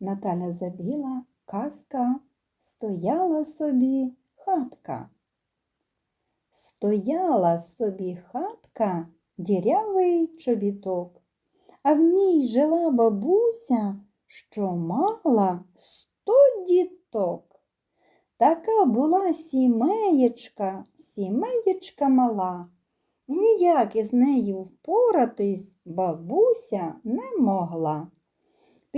Наталя Забіла, казка Стояла собі хатка. Стояла собі хатка, дірявий чобіток, а в ній жила бабуся, що мала сто діток. Така була сімеєчка, сімеєчка мала. Ніяк із нею впоратись бабуся не могла.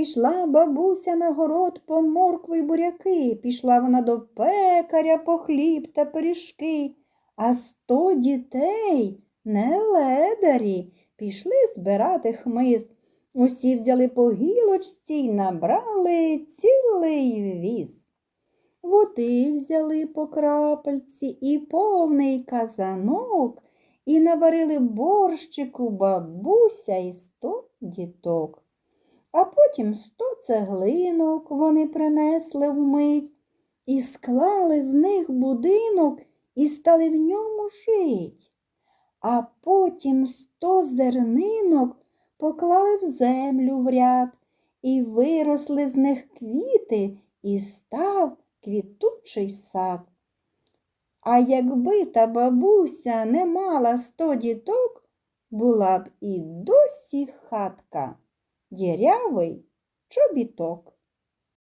Пішла бабуся на город по моркву й буряки, пішла вона до пекаря по хліб та пиріжки, а сто дітей, не ледарі, пішли збирати хмиз. Усі взяли по гілочці й набрали цілий віз. Води взяли по крапельці і повний казанок, і наварили борщику бабуся і сто діток. А потім сто цеглинок вони принесли вмить і склали з них будинок і стали в ньому жить. А потім сто зернинок поклали в землю в ряд, і виросли з них квіти, і став квітучий сад. А якби та бабуся не мала сто діток, була б і досі хатка, дірявий чобіток.